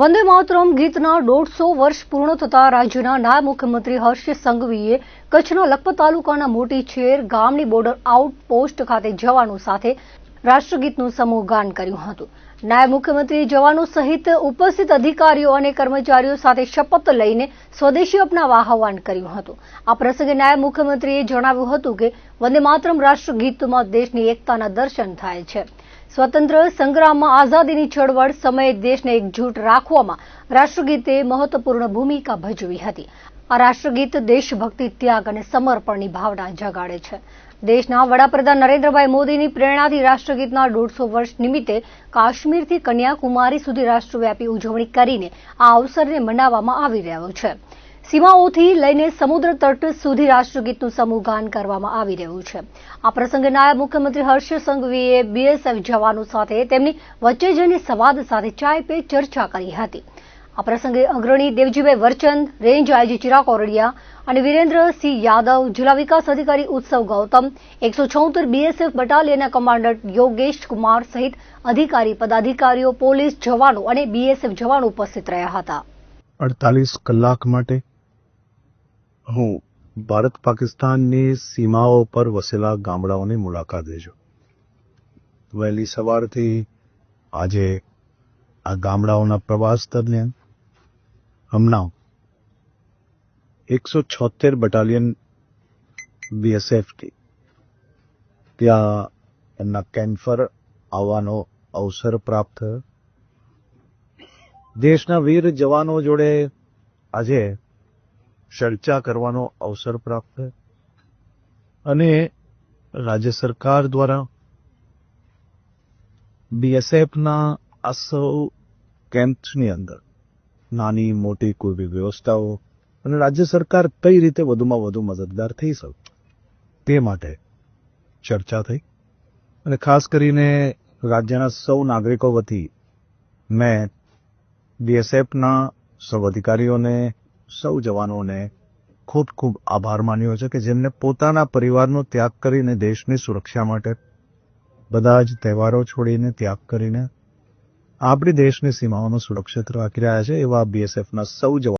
વંદે માતરમ ગીતના દોઢસો વર્ષ પૂર્ણ થતા રાજ્યના નાયબ મુખ્યમંત્રી હર્ષ સંઘવીએ કચ્છના લખપત તાલુકાના મોટી છેર ગામની બોર્ડર આઉટપોસ્ટ ખાતે જવાનો સાથે રાષ્ટ્રગીતનું સમૂહ ગાન કર્યું હતું. નાયબ મુખ્યમંત્રીએ જવાનો સહિત ઉપસ્થિત અધિકારીઓ અને કર્મચારીઓ સાથે શપથ લઈને સ્વદેશી અપનાવવા આહવાન કર્યું હતું. આ પ્રસંગે નાયબ મુખ્યમંત્રીએ જણાવ્યું હતું કે વંદે માતરમ રાષ્ટ્રગીતમાં દેશની એકતાના દર્શન થાય છે. સ્વતંત્ર સંગ્રામમાં આઝાદીની ચળવળ સમયે દેશને એકજૂટ રાખવામાં રાષ્ટ્રગીતે મહત્વપૂર્ણ ભૂમિકા ભજવી હતી. આ રાષ્ટ્રગીત દેશભક્તિ, ત્યાગ અને સમર્પણની ભાવના જગાડે છે. દેશના વડાપ્રધાન નરેન્દ્રભાઈ મોદીની પ્રેરણાથી રાષ્ટ્રગીતના દોઢસો વર્ષ નિમિત્તે કાશ્મીરથી કન્યાકુમારી સુધી રાષ્ટ્રવ્યાપી ઉજવણી કરીને આ અવસરને મનાવવામાં આવી રહ્યો છે. સીમાઓથી લઈને સમુદ્ર તટ સુધી રાષ્ટ્રગીતનું સમૂહગાન કરવામાં આવી રહ્યું છે. આ પ્રસંગે નાયબ મુખ્યમંત્રી હર્ષ સંઘવીએ બીએસએફ જવાનો સાથે તેમની વચ્ચે જઈને સંવાદ સાથે ચાય પે ચર્ચા કરી હતી. આ પ્રસંગે અગ્રણી દેવજીભાઈ વરચંદ, રેન્જ આઈજી ચિરાગ ઓરડિયા અને વિરેન્દ્રસિંહ યાદવ, જિલ્લા વિકાસ અધિકારી ઉત્સવ ગૌતમ, એકસો છોતેર બીએસએફ બટાલિયનના કમાન્ડર યોગેશ કુમાર સહિત અધિકારી, પદાધિકારીઓ, પોલીસ જવાનો અને બીએસએફ જવાનો ઉપસ્થિત રહ્યા હતા. અડતાલીસ કલાક માટે હું ભારત પાકિસ્તાનની સીમાઓ પર વસેલા ગામડાઓની મુલાકાત લેજો. વહેલી સવારથી આજે આ ગામડાઓના પ્રવાસ દરમિયાન હમણાં એકસો છોતેર બટાલિયન બીએસએફથી ત્યાં એમના કેમ્પ આવવાનો અવસર પ્રાપ્ત થયો. દેશના વીર જવાનો જોડે આજે ચર્ચા કરવાનો અવસર પ્રાપ્ત થયો. અને રાજ્ય સરકાર દ્વારા બીએસએફના આ સૌ કેમ્પ્સની અંદર નાની, મોટી કોઈ બી વ્યવસ્થાઓ અને રાજ્ય સરકાર કઈ રીતે વધુમાં વધુ મદદગાર થઈ શકે તે માટે ચર્ચા થઈ. અને ખાસ કરીને રાજ્યના સૌ નાગરિકો વતી મેં બીએસએફના સૌ અધિકારીઓને સૌ જવાનોને ખૂબ ખૂબ આભાર માન્યો છે કે જેમને પોતાના પરિવારનો ત્યાગ કરીને દેશની સુરક્ષા માટે બધા જ તહેવારો છોડીને ત્યાગ કરીને આપણી દેશની સીમાઓનો સુરક્ષિત રાખી રહ્યા છે એવા બીએસએફના સૌ જવાનો